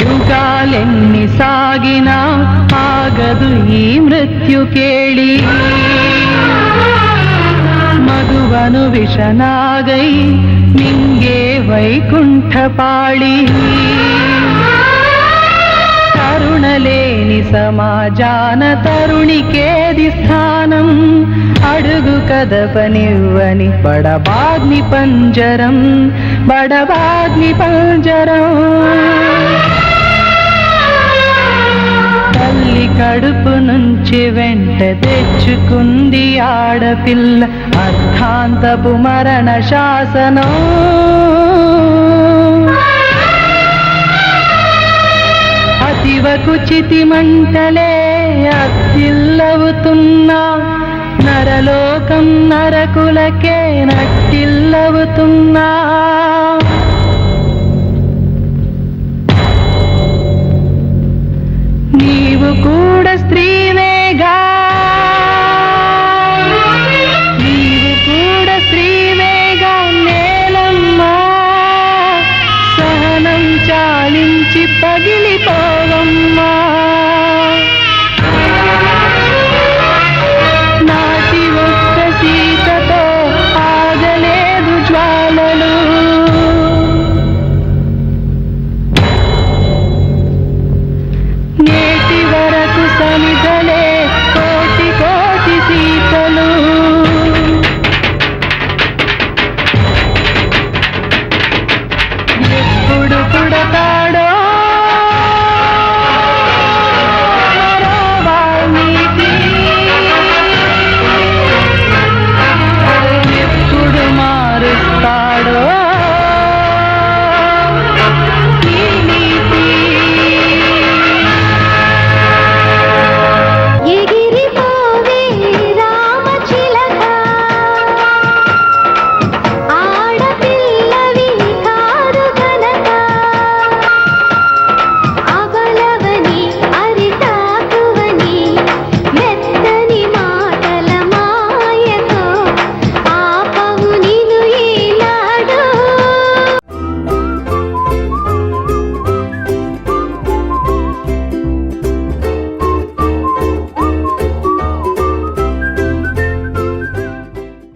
యుగాలెన్ని సాగినా ఆగదు ఈ మృత్యు కేళి. ಮಧುವನು ವಿಷನಾಗೈ ನಿಂಗೆ ವೈಕುಂಠ ಪಾಳಿ తరుణలేని సమాజాన తరుణికేది స్థానం అడుగు కదపనివ్వని బడబాగ్ని పంజరం బడబాగ్ని పంజరం తల్లి కడుపు నుంచి వెంట తెచ్చుకుంది ఆడపిల్ల అర్థాంతపు మరణ శాసనం. అతివకు చితిమంటలే అత్తిల్లవుతున్నా నరలోకం నరకులకే నట్టిల్లవుతున్నా. నీవు కూడా కూడా స్త్రీవేగా. నీవు కూడా స్త్రీవేగా నేలమ్మా. సహనం చాలించి పగిలిపో